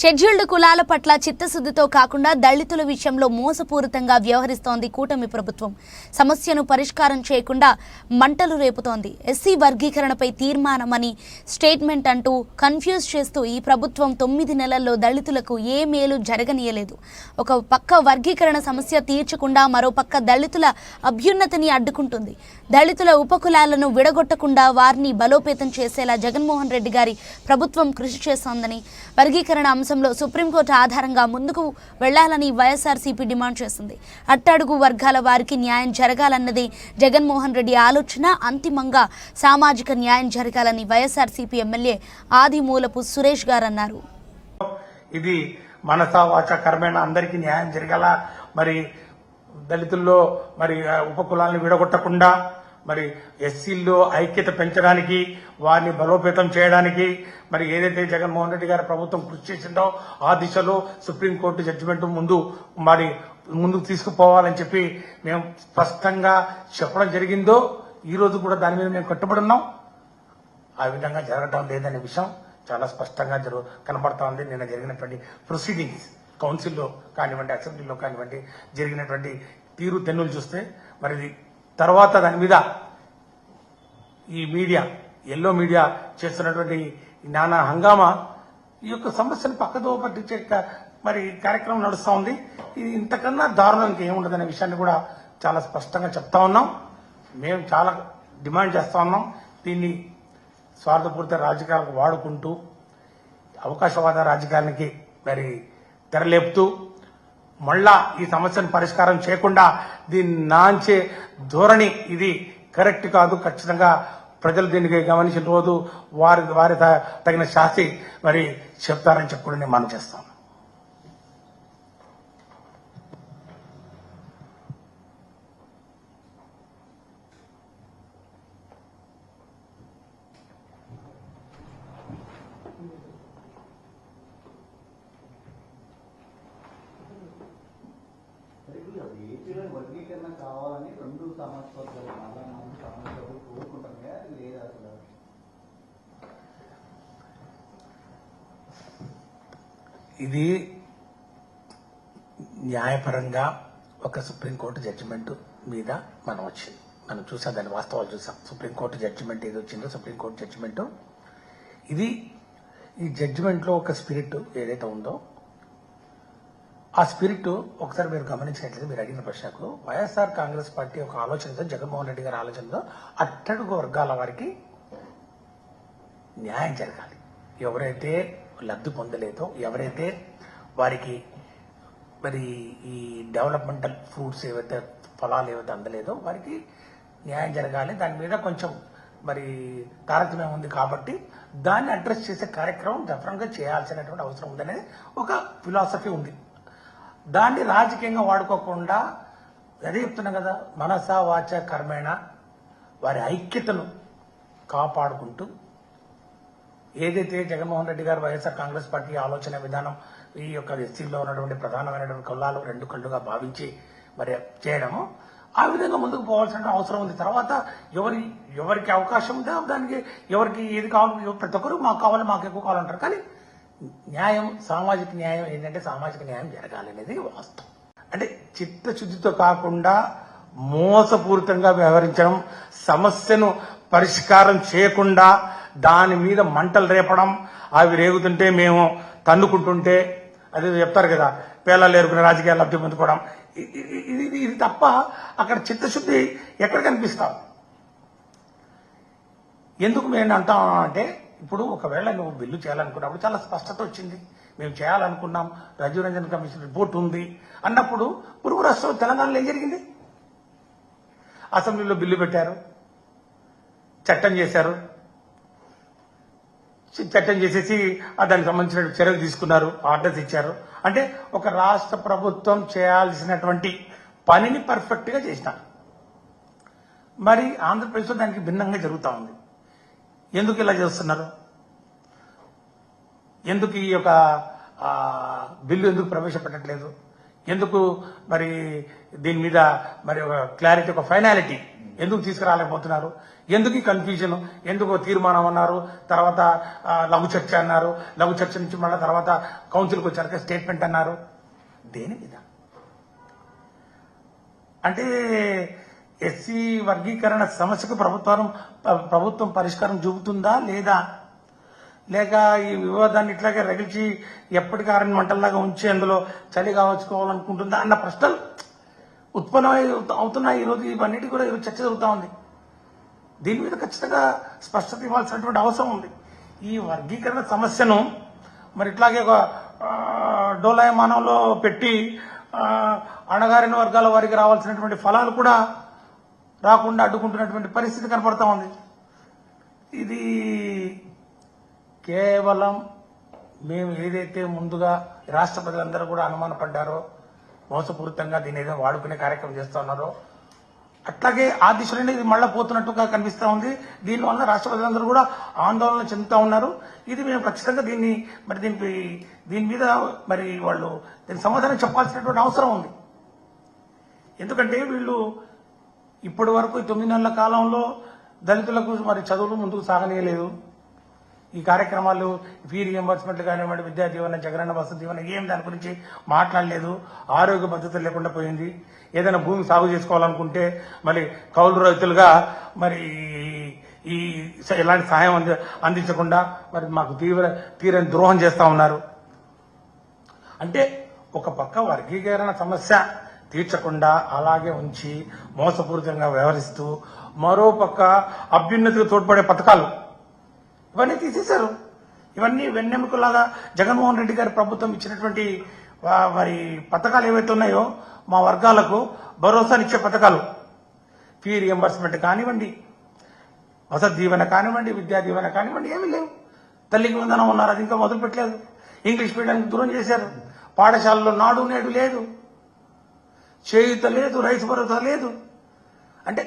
Scheduled కులాల పట్ల చిత్తశుద్ధితో కాకుండా దళితుల విషయంలో మోసపూరితంగా వ్యవహరిస్తోంది కూటమి ప్రభుత్వం. సమస్యను పరిష్కారం చేయకుండా మంటలు రేపుతోంది. ఎస్సీ వర్గీకరణపై తీర్మానమని స్టేట్మెంట్ అంటూ కన్ఫ్యూజ్ చేస్తూ ఈ ప్రభుత్వం తొమ్మిది నెలల్లో దళితులకు ఏ మేలు జరగనీయలేదు. ఒక పక్క వర్గీకరణ సమస్య తీర్చకుండా మరో పక్క దళితుల అభ్యున్నతిని అడ్డుకుంటుంది. దళితుల ఉపకులాలను విడగొట్టకుండా వారిని బలోపేతం చేసేలా జగన్మోహన్ రెడ్డి గారి ప్రభుత్వం కృషి చేస్తోందని వర్గీకరణ అంశంలో సుప్రీంకోర్టు ఆధారంగా ముందుకు వెళ్ళాలని వైఎస్ఆర్సీపీ డిమాండ్ చేసింది అట్టడుగు వర్గాల వారికి న్యాయం జరగాలన్నది జగన్మోహన్ రెడ్డి ఆలోచన. అంతిమంగా సామాజిక న్యాయం జరగాలని వైఎస్ఆర్సీపీ ఎమ్మెల్యే ఆదిమూలపు సురేష్ గారు అన్నారు ఇది మనసా అందరికీ న్యాయం జరగాల మరి దళితుల్లో మరి ఉపకులాలను విడగొట్టకుండా మరి ఎస్సీల్లో ఐక్యత పెంచడానికి వారిని బలోపేతం చేయడానికి మరి ఏదైతే జగన్మోహన్ రెడ్డి గారి ప్రభుత్వం కృషి చేసిందో ఆ దిశలో సుప్రీంకోర్టు జడ్జిమెంట్ ముందు మరి ముందుకు తీసుకుపోవాలని చెప్పి మేము స్పష్టంగా చెప్పడం జరిగిందో ఈ రోజు కూడా దాని మీద మేము కట్టుబడి ఉన్నాం. ఆ విధంగా జరగటం లేదనే విషయం చాలా స్పష్టంగా జరుగు కనబడతా ఉంది. నిన్న జరిగినటువంటి ప్రొసీడింగ్స్ కౌన్సిల్లో కానివ్వండి అసెంబ్లీలో కానివ్వండి జరిగినటువంటి తీరు తెన్నులు చూస్తే మరి ఇది తర్వాత దాని మీద ఈ మీడియా ఎల్లో మీడియా చేస్తున్నటువంటి నానా హంగామా ఈ యొక్క సమస్యను పక్కదో పట్టించే మరి కార్యక్రమం నడుస్తూ ఉంది. ఇది ఇంతకన్నా దారుణం ఇంకేముండదనే విషయాన్ని కూడా చాలా స్పష్టంగా చెప్తా ఉన్నాం. మేము చాలా డిమాండ్ చేస్తా ఉన్నాం. దీన్ని స్వార్థపూరిత రాజకీయాలకు వాడుకుంటూ అవకాశవాద రాజకీయాలకి మరి తెరలేపుతూ మళ్ళా ఈ సమస్యను పరిష్కారం చేయకుండా దీన్ని నాంచే ధోరణి ఇది. కరెక్ట్ కాదు ఖచ్చితంగా ప్రజలు దీనికి గమనించిన రోజు వారి వారి త- తగిన శాస్తి మరి చెప్తారని చెప్పి నేను మనం చేస్తాను ఏపీలో వర్గీకరణ కావాలని రెండు సమాజ వర్గాలు మళ్ళా నాలుగు సమాజ వర్గాలు కోరుకుంటారు అది లేదు అసలు ఇది న్యాయపరంగా ఒక సుప్రీంకోర్టు జడ్జిమెంట్ మీద మనం వచ్చింది. మనం చూసాం దాని వాస్తవాలు చూసాం. సుప్రీంకోర్టు జడ్జిమెంట్ ఏది వచ్చిందో సుప్రీంకోర్టు జడ్జిమెంట్. ఇది ఈ జడ్జిమెంట్లో ఒక స్పిరిట్ ఏదైతే ఉందో ఆ స్పిరిట్ ఒకసారి మీరు గమనించినట్లయితే మీరు అడిగిన ప్రశ్నకు వైఎస్ఆర్ కాంగ్రెస్ పార్టీ ఒక ఆలోచనతో జగన్మోహన్ రెడ్డి గారి ఆలోచనతో అట్టడుగు వర్గాల వారికి న్యాయం జరగాలి. ఎవరైతే లబ్ధి పొందలేదో ఎవరైతే వారికి మరి ఈ డెవలప్మెంటల్ ఫ్రూట్స్ ఏవైతే ఫలాలు ఏవైతే అందలేదో వారికి న్యాయం జరగాలి. దాని మీద కొంచెం మరి తారతమ్యం ఉంది కాబట్టి దాన్ని అడ్రస్ చేసే కార్యక్రమం డెఫరెంట్గా చేయాల్సినటువంటి అవసరం ఉందనేది ఒక ఫిలాసఫీ ఉంది. దాన్ని రాజకీయంగా వాడుకోకుండా అదే చెప్తున్నా కదా మనస వాచ కర్మేణ వారి ఐక్యతను కాపాడుకుంటూ ఏదైతే జగన్మోహన్ రెడ్డి గారు వైఎస్ఆర్ కాంగ్రెస్ పార్టీ ఆలోచన విధానం ఈ యొక్క ఎస్సీలో ఉన్నటువంటి ప్రధానమైనటువంటి కులాలు రెండు కళ్ళుగా భావించి మరి చేయడము ఆ విధంగా ముందుకు పోవాల్సిన అవసరం ఉంది. తర్వాత ఎవరి ఎవరికి అవకాశం ఉందో దానికి ఎవరికి ఏది కావాలి ప్రతి ఒక్కరు మాకు కావాలి మాకు ఎక్కువ కావాలంటారు. కానీ న్యాయం సామాజిక న్యాయం ఏంటంటే సామాజిక న్యాయం జరగాలి అనేది వాస్తవం. అంటే చిత్తశుద్ధితో కాకుండా మోసపూరితంగా వ్యవహరించడం సమస్యను పరిష్కారం చేయకుండా దాని మీద మంటలు రేపడం అవి రేగుతుంటే మేము తన్నుకుంటుంటే అది చెప్తారు కదా పేలాలు ఏరుకునే రాజకీయాలు లబ్ధి పొందుకోవడం. ఇది ఇది- ఇది తప్ప అక్కడ చిత్తశుద్ధి ఎక్కడ కనిపిస్తాం? ఎందుకు మేము అంటాం అంటే ఇప్పుడు ఒకవేళ నువ్వు బిల్లు చేయాలనుకున్నప్పుడు చాలా స్పష్టత వచ్చింది. మేము చేయాలనుకున్నాం. రాజీవ్ రంజన్ కమిషన్ రిపోర్ట్ ఉంది. అన్నప్పుడు పురుగు రాష్ట్రం తెలంగాణలో ఏం జరిగింది? అసెంబ్లీలో బిల్లు పెట్టారు. చట్టం చేశారు. చట్టం చేసేసి దానికి సంబంధించిన చర్యలు తీసుకున్నారు. ఆర్డర్స్ ఇచ్చారు. అంటే ఒక రాష్ట్ర ప్రభుత్వం చేయాల్సినటువంటి పనిని పర్ఫెక్ట్గా చేసిన మరి ఆంధ్రప్రదేశ్లో దానికి భిన్నంగా జరుగుతూ ఉంది. ఎందుకు ఇలా చేస్తున్నారు? ఎందుకు ఈ యొక్క బిల్లు ఎందుకు ప్రవేశపెట్టట్లేదు? ఎందుకు మరి దీని మీద మరి ఒక క్లారిటీ ఒక ఫైనాలిటీ ఎందుకు తీసుకురాలేకపోతున్నారు? ఎందుకు ఈ కన్ఫ్యూజన్ ఎందుకు తీర్మానం అన్నారు? తర్వాత లఘు చర్చ అన్నారు. లఘు చర్చ నుంచి మళ్ళీ తర్వాత కౌన్సిల్కి వచ్చాక స్టేట్మెంట్ అన్నారు. దేని మీద? అంటే ఎస్సీ వర్గీకరణ సమస్యకు ప్రభుత్వం ప్రభుత్వం పరిష్కారం చూపుతుందా లేదా? లేక ఈ వివాదాన్ని ఇట్లాగే రగిల్చి ఎప్పటికీ ఆరని మంటల్లాగా ఉంచి అందులో చలి కావచ్చుకోవాలనుకుంటుందా అన్న ప్రశ్నలు ఉత్పన్నమై అవుతున్నాయి. ఈరోజు ఇవన్నిటి కూడా ఈరోజు చర్చ జరుగుతూ ఉంది. దీని మీద ఖచ్చితంగా స్పష్టత ఇవ్వాల్సినటువంటి అవసరం ఉంది. ఈ వర్గీకరణ సమస్యను మరి ఇట్లాగే ఒక డోలాయమానంలో పెట్టి అణగారిన వర్గాల వారికి రావాల్సినటువంటి ఫలాలు కూడా రాకుండా అడ్డుకుంటున్నటువంటి పరిస్థితి కనపడతా ఉంది. ఇది కేవలం మేము ఏదైతే ముందుగా రాష్ట్ర ప్రజలందరూ కూడా అనుమానపడ్డారో మోసపూరితంగా దీన్ని ఏదో వాడుకునే కార్యక్రమం చేస్తా ఉన్నారో అట్లాగే ఆ దిశలోనే ఇది మళ్ళా పోతున్నట్టుగా కనిపిస్తూ ఉంది. దీనివల్ల రాష్ట్ర ప్రజలందరూ కూడా ఆందోళన చెందుతా ఉన్నారు. ఇది మేము ఖచ్చితంగా దీన్ని మరి దీనికి దీని మీద మరి వాళ్ళు దీనికి సమాధానం చెప్పాల్సినటువంటి అవసరం ఉంది. ఎందుకంటే వీళ్ళు ఇప్పటి వరకు తొమ్మిది నెలల కాలంలో దళితులకు మరి చదువులు ముందుకు సాగనీయలేదు. ఈ కార్యక్రమాలు ఫీ రియంబర్స్మెంట్లు కానివ్వండి విద్యా దీవెన జగనన్న వసతి దీవెన ఏం దాని గురించి మాట్లాడలేదు. ఆరోగ్య భద్రత లేకుండా పోయింది. ఏదైనా భూమి సాగు చేసుకోవాలనుకుంటే మరి కౌలు రైతులుగా మరి ఈ ఎలాంటి సహాయం అంది అందించకుండా మరి మాకు తీవ్ర తీరని ద్రోహం చేస్తూ ఉన్నారు. అంటే ఒక పక్క వర్గీకరణ సమస్య తీర్చకుండా అలాగే ఉంచి మోసపూరితంగా వ్యవహరిస్తూ మరోపక్క అభ్యున్నతికి తోడ్పడే పథకాలు ఇవన్నీ తీసేశారు. ఇవన్నీ వెన్నెముకలాగా జగన్మోహన్ రెడ్డి గారి ప్రభుత్వం ఇచ్చినటువంటి మరి పథకాలు ఏవైతే ఉన్నాయో మా వర్గాలకు భరోసానిచ్చే పథకాలు. ఫీ రియంబర్స్మెంట్ కానివ్వండి వసతి దీవెన కానివ్వండి విద్యా దీవెన కానివ్వండి ఏమీ లేవు. తల్లికి వందనం ఉన్నారు అది ఇంకా మొదలు పెట్టలేదు ఇంగ్లీష్ మీడియానికి దూరం చేశారు. పాఠశాలలో నాడు నేడు లేదు. చేయుత లేదు రైతు భరోసా లేదు. అంటే